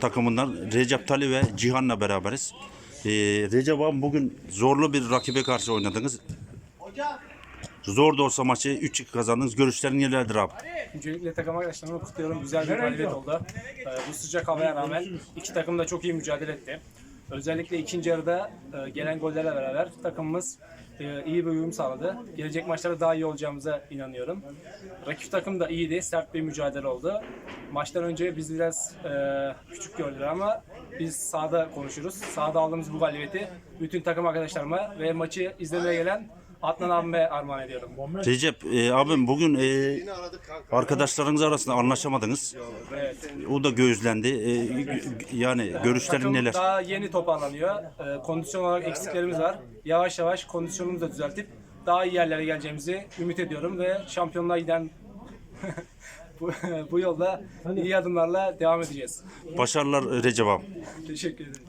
takımından Recep Tali ve Cihan'la beraberiz. Ee, Recep abi bugün zorlu bir rakibe karşı oynadınız. Zor da olsa maçı 3-2 kazandınız. Görüşlerin nelerdir abi? Öncelikle takım arkadaşlarımı kutluyorum. Güzel bir galibiyet oldu. Ee, bu sıcak havaya rağmen iki takım da çok iyi mücadele etti. Özellikle ikinci yarıda e, gelen gollerle beraber takımımız e, iyi bir uyum sağladı. Gelecek maçlarda daha iyi olacağımıza inanıyorum. Rakip takım da iyiydi. Sert bir mücadele oldu. Maçtan önce bizi biraz e, küçük gördüler ama biz sahada konuşuruz. Sahada aldığımız bu galibiyeti bütün takım arkadaşlarıma ve maçı izlemeye gelen Adnan abime armağan ediyorum. Recep e, abim bugün e, arkadaşlarınız arasında anlaşamadınız. Evet. O da gözlendi. E, gö- yani görüşlerin Takım neler? daha yeni toparlanıyor. Ee, kondisyon olarak eksiklerimiz var. Yavaş yavaş kondisyonumuzu da düzeltip daha iyi yerlere geleceğimizi ümit ediyorum ve şampiyonluğa giden bu, bu yolda iyi adımlarla devam edeceğiz. Başarılar Recep abi. Teşekkür ederim.